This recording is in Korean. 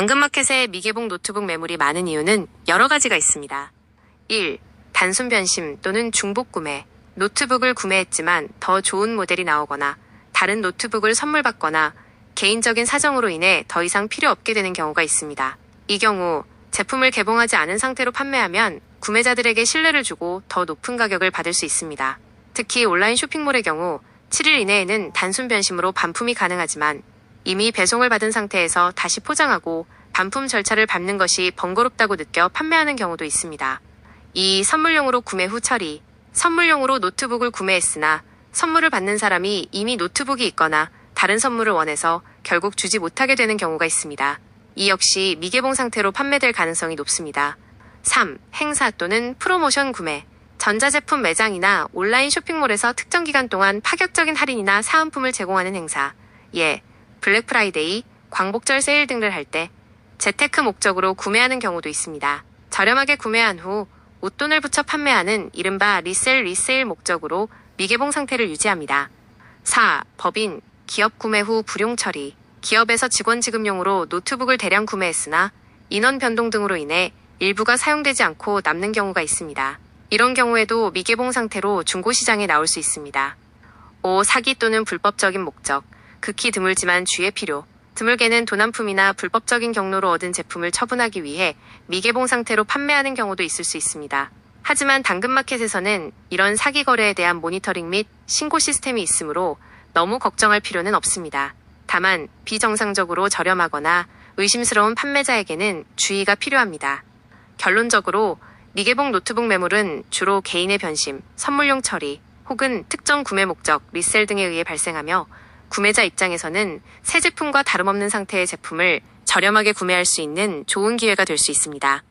당근마켓에 미개봉 노트북 매물이 많은 이유는 여러 가지가 있습니다. 1. 단순 변심 또는 중복 구매. 노트북을 구매했지만 더 좋은 모델이 나오거나 다른 노트북을 선물 받거나 개인적인 사정으로 인해 더 이상 필요 없게 되는 경우가 있습니다. 이 경우 제품을 개봉하지 않은 상태로 판매하면 구매자들에게 신뢰를 주고 더 높은 가격을 받을 수 있습니다. 특히 온라인 쇼핑몰의 경우 7일 이내에는 단순 변심으로 반품이 가능하지만 이미 배송을 받은 상태에서 다시 포장하고 반품 절차를 밟는 것이 번거롭다고 느껴 판매하는 경우도 있습니다. 이 선물용으로 구매 후 처리. 선물용으로 노트북을 구매했으나 선물을 받는 사람이 이미 노트북이 있거나 다른 선물을 원해서 결국 주지 못하게 되는 경우가 있습니다. 이 역시 미개봉 상태로 판매될 가능성이 높습니다. 3. 행사 또는 프로모션 구매. 전자제품 매장이나 온라인 쇼핑몰에서 특정 기간 동안 파격적인 할인이나 사은품을 제공하는 행사. 예, 블랙 프라이데이, 광복절 세일 등을 할 때 재테크 목적으로 구매하는 경우도 있습니다. 저렴하게 구매한 후 웃돈을 붙여 판매하는 이른바 리셀 리세일 목적으로 미개봉 상태를 유지합니다. 4. 법인, 기업 구매 후 불용 처리. 기업에서 직원 지급용으로 노트북을 대량 구매했으나 인원 변동 등으로 인해 일부가 사용되지 않고 남는 경우가 있습니다. 이런 경우에도 미개봉 상태로 중고시장에 나올 수 있습니다. 5. 사기 또는 불법적인 목적. 극히 드물지만 주의 필요. 드물게는 도난품이나 불법적인 경로로 얻은 제품을 처분하기 위해 미개봉 상태로 판매하는 경우도 있을 수 있습니다. 하지만 당근마켓에서는 이런 사기 거래에 대한 모니터링 및 신고 시스템이 있으므로 너무 걱정할 필요는 없습니다. 다만 비정상적으로 저렴하거나 의심스러운 판매자에게는 주의가 필요합니다. 결론적으로 미개봉 노트북 매물은 주로 개인의 변심, 선물용 처리, 혹은 특정 구매 목적, 리셀 등에 의해 발생하며 구매자 입장에서는 새 제품과 다름없는 상태의 제품을 저렴하게 구매할 수 있는 좋은 기회가 될 수 있습니다.